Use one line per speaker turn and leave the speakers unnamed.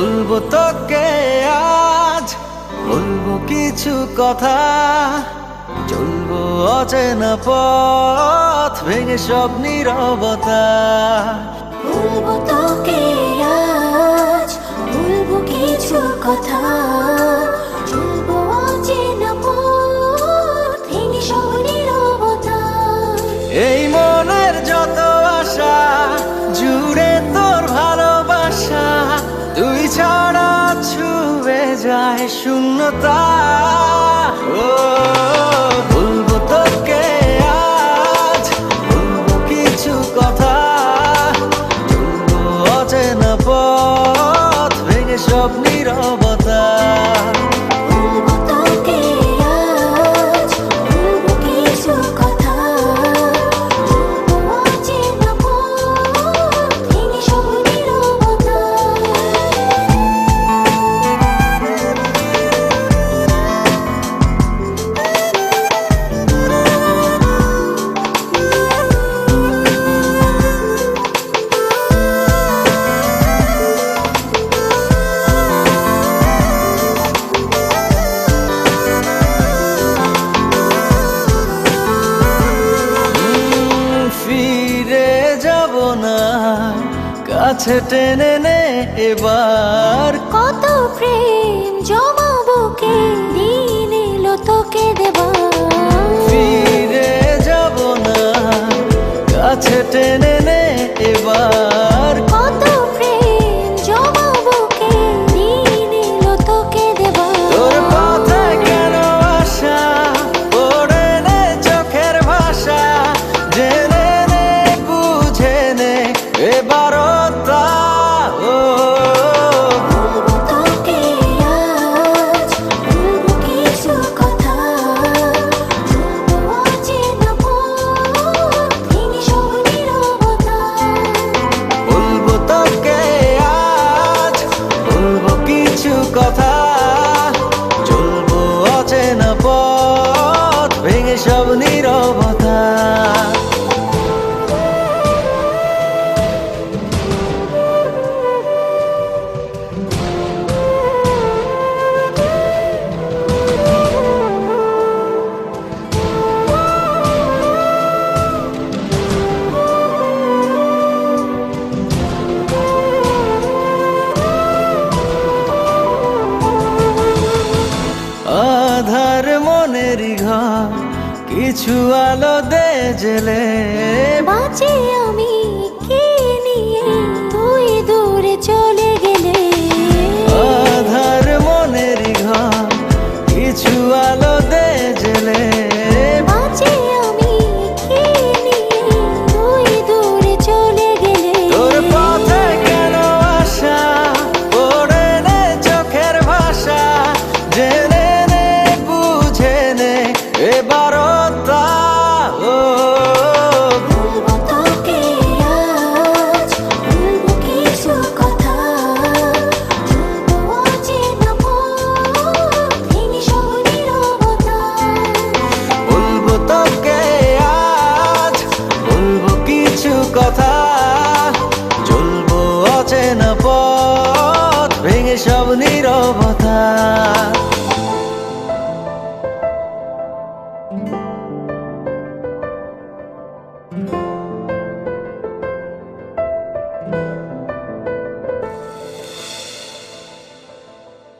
বলব তোকে আজ, বলব কিছু কথা। চলবো অচেনা পথ, ভেঙে সব নিরবতা।
বলব তোকে আজ, বলব কিছু কথা।
শূন্যতা ও যাব না। কাছে টেনে নে এবার।
কত প্রেম জমাবো কে?
আঁধারেরই ঘর কিছু আলো দে
জেলে। বাঁচি আমি কি? সব নীরব